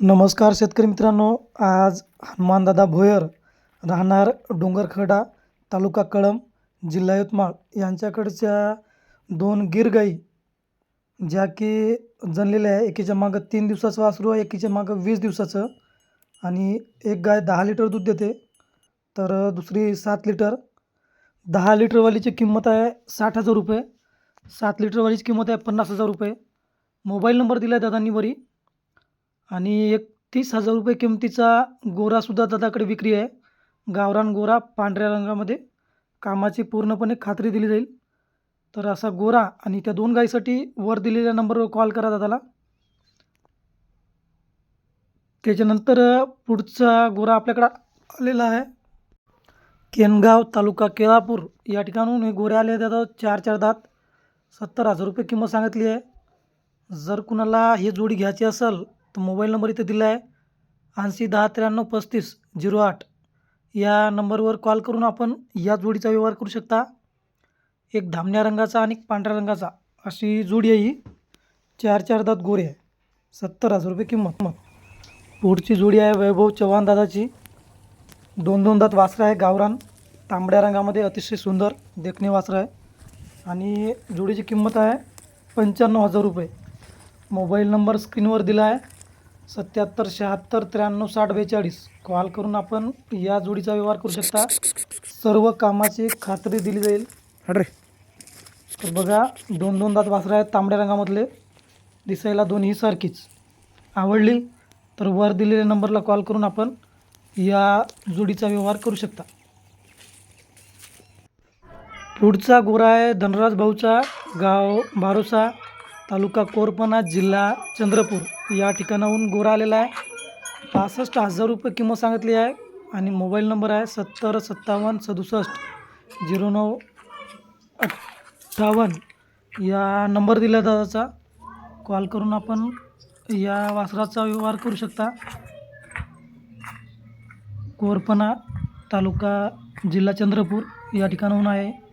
नमस्कार शेतकरी मित्रांनो आज हनुमानदादा भोयर राहणार डोंगरखडा तालुका कळंब जिल्हा यवतमाळ. यांच्याकडच्या दोन गीर गाई ज्या की जनलेल्या आहे एकीच्या मागं तीन दिवसाचं वासरू आहे एकीच्या मागं वीस दिवसाचं. आणि एक गाय दहा लिटर दूध देते तर दुसरी सात लिटर. दहा लिटरवालीची किंमत आहे साठ हजार रुपये. सात लिटरवालीची किंमत आहे पन्नास हजार रुपये. मोबाईल नंबर दिला आहे दादांनी वरी. आणि एक तीस हजार रुपये किमतीचा गोरासुद्धा दादाकडे विक्री आहे. गावरान गोरा पांढऱ्या रंगामध्ये कामाची पूर्णपणे खात्री दिली जाईल. तर असा गोरा आणि त्या दोन गाईसाठी वर दिलेल्या नंबरवर कॉल करा दादाला. त्याच्यानंतर पुढचा गोरा आपल्याकडं आलेला आहे. केनगाव तालुका केळापूर या ठिकाणून हे गोरे आले दादा. चार चार दात. सत्तर हजार रुपये किंमत सांगितली आहे. जर कुणाला ही जोडी घ्यायची असेल तर मोबाईल नंबर इथे दिला आहे ऐंशी दहा त्र्याण्णव पस्तीस झिरो आठ. या नंबरवर कॉल करून आपण या जोडीचा व्यवहार करू शकता. एक धामण्या रंगाचा आणि पांढऱ्या रंगाचा. अशी जोडी आहे ही. चार चार दात गोरे आहे. सत्तर हजार रुपये किंमत. मग पुढची जोडी आहे वैभव चव्हाण दादाची. दोन दोन दात वासरं आहे. गावरान. तांबड्या रंगामध्ये अतिशय सुंदर देखणे वासरं आहे. आणि जोडीची किंमत आहे पंच्याण्णव हजार रुपये. मोबाईल नंबर स्क्रीनवर दिला आहे सत्याहत्तर शहात्तर त्र्याण्णव साठ बेचाळीस. कॉल करून आपण या जोडीचा व्यवहार करू शकता. सर्व कामाची खात्री दिली जाईल. रे. तर बघा दोन दोन दात वासरं आहेत तांबड्या रंगामधले. दिसायला दोन्ही सारखीच. आवडली तर वर दिलेल्या नंबरला कॉल करून आपण या जोडीचा व्यवहार करू शकता. पुढचा गोरा आहे धनराज भाऊचा गाव बारोसा. तालुका कोरपणा जिल्हा चंद्रपूर. या ठिकाणाहून गोरा आलेला आहे. पासष्ट हजार रुपये किंमत सांगितली आहे आणि मोबाईल नंबर आहे सत्तर सत्तावन्न सदुसष्ट झिरो नऊ अठ्ठावन्न. या नंबर दिला दादाचा. कॉल करून आपण या वासराचा व्यवहार करू शकता. कोरपणा तालुका जिल्हा चंद्रपूर या ठिकाणाहून आहे.